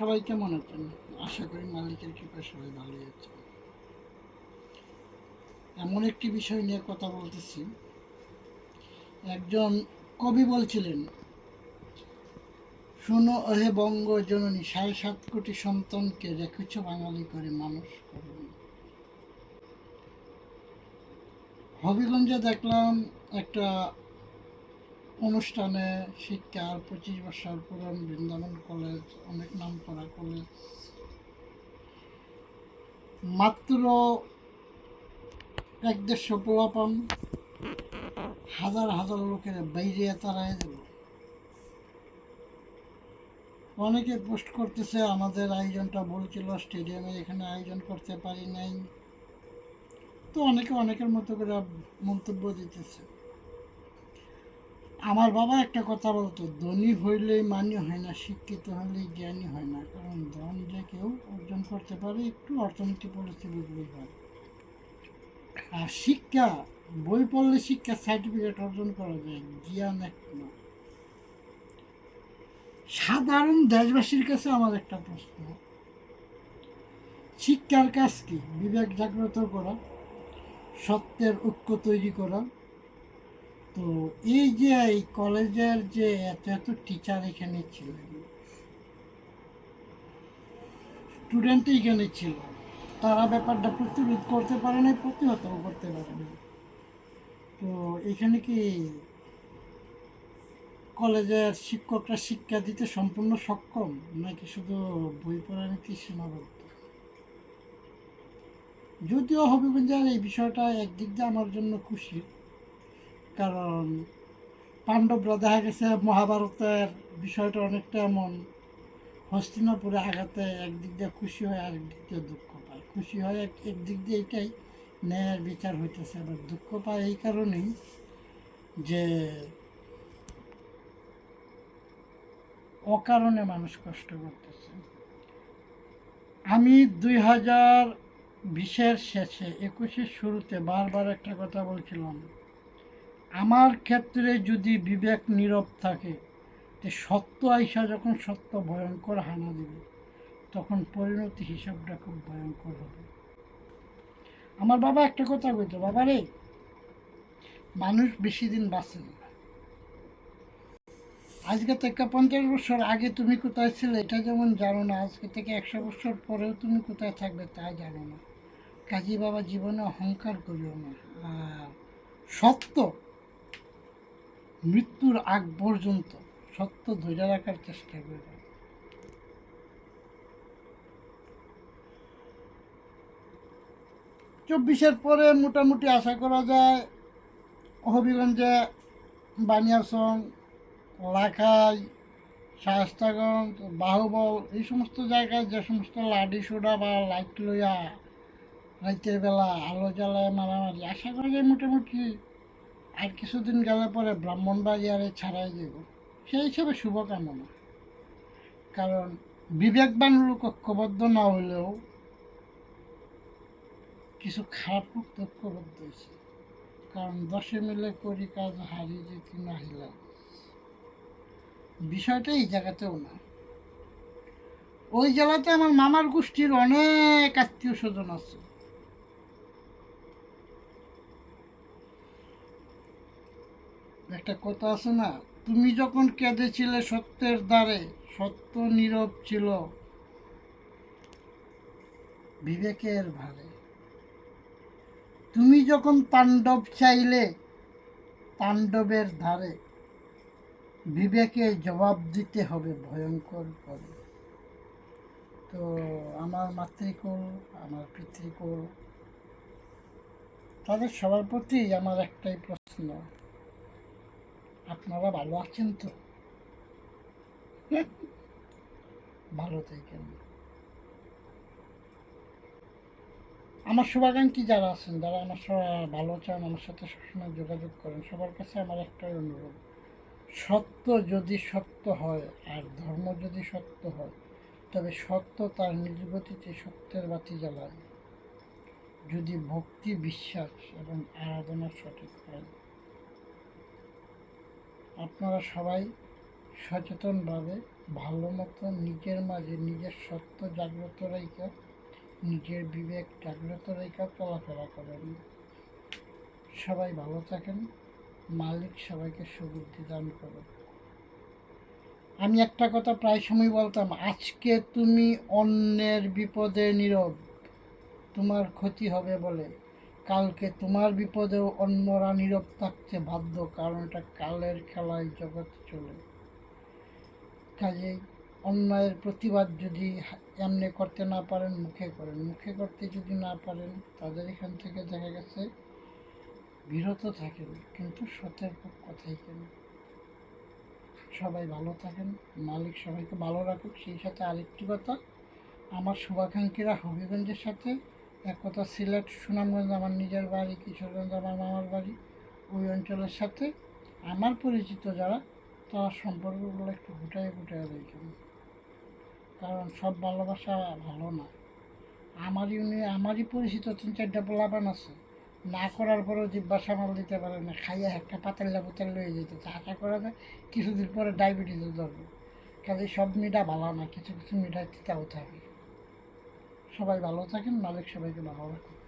সবাই কেমন আছেন আশা করি মালিকের কৃপায় সবাই ভালোই আছেন এমন একটি বিষয় নিয়ে কথা বলতেছি। একজন কবি বলছিলেন, শুনো ওহে বঙ্গ জননী সাড়ে সাত কোটি সন্তানকে রেখেছ বাঙালি করে মানুষ করেন হবিগঞ্জে দেখলাম একটা অনুষ্ঠানে শিক্ষার পঁচিশ বছর পুরন বৃন্দাবন কলেজ, অনেক নাম করা কলেজ। মাত্র এক দেড়শো পোলাপান হাজার হাজার লোকের বাইরে তারাই দেব অনেকে পোস্ট করতেছে, আমাদের আয়োজনটা ভুল ছিল, স্টেডিয়ামে এখানে আয়োজন করতে পারি নাই। তো অনেকে অনেকের মতো করে মন্তব্য দিতেছে। আমার বাবা একটা কথা বলতো, ধনী হইলেই মানি হয় না, শিক্ষিত হলেই জ্ঞানী হয় না। কারণ ধন যে কেউ অর্জন করতে পারে, একটু অর্থনীতি পরিস্থিতি হয়। আর শিক্ষা, বই পড়লে শিক্ষার সার্টিফিকেট অর্জন করা যায়, জ্ঞান এক না সাধারণ দেশবাসীর কাছে আমার একটা প্রশ্ন, শিক্ষার কাজ কি? বিবেক জাগ্রত করা, সত্যের ঐক্য তৈরি করা তো এই যে এই কলেজের যে এত এত টিচার এখানে ছিলেন স্টুডেন্ট এখানে ছিল, তারা ব্যাপারটা প্রতিরোধ করতে পারে না প্রতিহতও করতে পারে না তো এখানে কি কলেজের শিক্ষকরা শিক্ষা দিতে সম্পূর্ণ সক্ষম, নাকি শুধু বই পড়া নীতি সীমাবদ্ধ? যদিও হবিগঞ্জের এই বিষয়টা একদিক দিয়ে আমার জন্য খুশি কারণ পাণ্ডবরা দেখা গেছে মহাভারতের বিষয়টা অনেকটা এমন, হস্তিনাপুরে আঘাতে একদিক দিয়ে খুশি হয় আর একদিক দিয়ে দুঃখ পায়। খুশি হয় এক, একদিক দিয়ে এটাই ন্যায়ের বিচার হইতেছে, আবার দুঃখ পায় এই কারণেই যে অকারণে মানুষ কষ্ট করতেছে। আমি দুই হাজার বিশের শেষে, একুশের শুরুতে বারবার একটা কথা বলছিলাম আমার ক্ষেত্রে যদি বিবেক নীরব থাকে যে সত্য আইসা যখন সত্য ভয়ঙ্কর হানা দিবে, তখন পরিণতি হিসাবটা খুব ভয়ঙ্কর হবে। আমার বাবা একটা কথা বলতো, বাবা রে, মানুষ বেশি দিন বাঁচে না। আজকে থেকে পঞ্চাশ বছর আগে তুমি কোথায় ছিলে, এটা যেমন জানো না, আজকে থেকে একশো বছর পরেও তুমি কোথায় থাকবে তা জানো না। কাজী বাবা জীবনে অহংকার করিও না। আর সত্য মৃত্যুর আগ পর্যন্ত সত্য ধরে রাখার চেষ্টা করবে চব্বিশের পরে মোটামুটি আশা করা যায় হবিগঞ্জে বানিয়াসং লাখাই, শায়স্তাগঞ্জ, বাহুবল, এই সমস্ত জায়গায় যে সমস্ত লাডি সোডা বা লাইট লইয়া রাইতের বেলা আলো জ্বালায় মারামারি, আশা করা যায় মোটামুটি আর কিছুদিন গেলে পরে ব্রাহ্মণবাড়িয়ারে ছাড়াই যাব সেই হিসেবে শুভকামনা। কারণ বিবেকবান লোক ঐক্যবদ্ধ না হলেও কিছু খারাপ লোক ঐক্যবদ্ধ হয়েছে। কারণ দশে মিলে করি কাজ হারি যেতে না হিলাম বিষয়টা এই জায়গাতেও না। ওই জেলাতে আমার মামার গোষ্ঠীর অনেক আত্মীয় স্বজন আছে। একটা কথা আছে না? তুমি যখন কেঁদেছিলে সত্যের দ্বারে, সত্য নীরব ছিল। বিবেকের ভারে। তুমি যখন তাণ্ডব চাইলে তাণ্ডবের ধারে, বিবেকে জবাব দিতে হবে ভয়ঙ্কর করে। তো আমার মাতৃকুল, আমার পিতৃকুল, তাদের সবার প্রতি আমার একটাই প্রশ্ন। আপনারা ভালো আছেন তো? ভালো থাকেন। আমার শুভাকাঙ্ক্ষী যারা আছেন, যারা আমার ভালো চান, আমার সাথে সবসময় যোগাযোগ করেন, সবার কাছে আমার একটাই অনুরোধ। সত্য যদি সত্য হয় আর ধর্ম যদি সত্য হয়, তবে সত্য তার নিজ গতিতে সত্যের বাতি জ্বালায়। যদি ভক্তি, বিশ্বাস এবং আরাধনা সঠিক হয় আপনারা সবাই সচেতনভাবে ভালো মতো নিজের মাঝে নিজের সত্য জাগ্রত রেখে নিজের বিবেক জাগ্রত রেখে চলাফেরা করেন। সবাই ভালো থাকেন। মালিক সবাইকে সুবুদ্ধি দান করুন। আমি একটা কথা প্রায় সময় বলতাম, আজকে তুমি অন্যের বিপদে নীরব, তোমার ক্ষতি হবে বলে। কালকে তোমার বিপদেও অন্যরা নীরব থাকতে বাধ্য, কারণ এটা কালের খেলায় জগৎ চলে। কাজেই অন্যায়ের প্রতিবাদ যদি এমনি করতে না পারেন, মুখে করেন। মুখে করতে যদি না পারেন, তাদের এখান থেকে দেখা গেছে বিরত থাকেন, কিন্তু সতর্ক কথাই কেন? সবাই ভালো থাকেন, মালিক সবাইকে ভালো রাখুক। সেই সাথে আরেকটি কথা, আমার শুভাকাঙ্ক্ষীরা হবিগঞ্জের সাথে এক কথা, সিলেট, সুনামগঞ্জ আমার নিজের বাড়ি, কিশোরগঞ্জ আমার মামার বাড়ি, ওই অঞ্চলের সাথে আমার পরিচিত যারা, তারা সম্পর্কগুলো একটু গুটায় গুটায় রেখেন কারণ সব ভালোবাসা ভালো না। আমার ইউনি আমারই পরিচিত তিন চারটা পোলাপান আছে। না করার পরেও জিব্বা সামাল দিতে পারে না, খাইয়া একটা পাতাল্লা বোতল লয়ে যেতে। আশা করা যায় কিছুদিন পরে ডায়াবেটিসও ধরবে। কাজে সব মিঠা ভালো না, কিছু কিছু মিঠা তিতাও থাকে। সবাই ভালো থাকেন মালিক সবাইকে ভালো রাখুন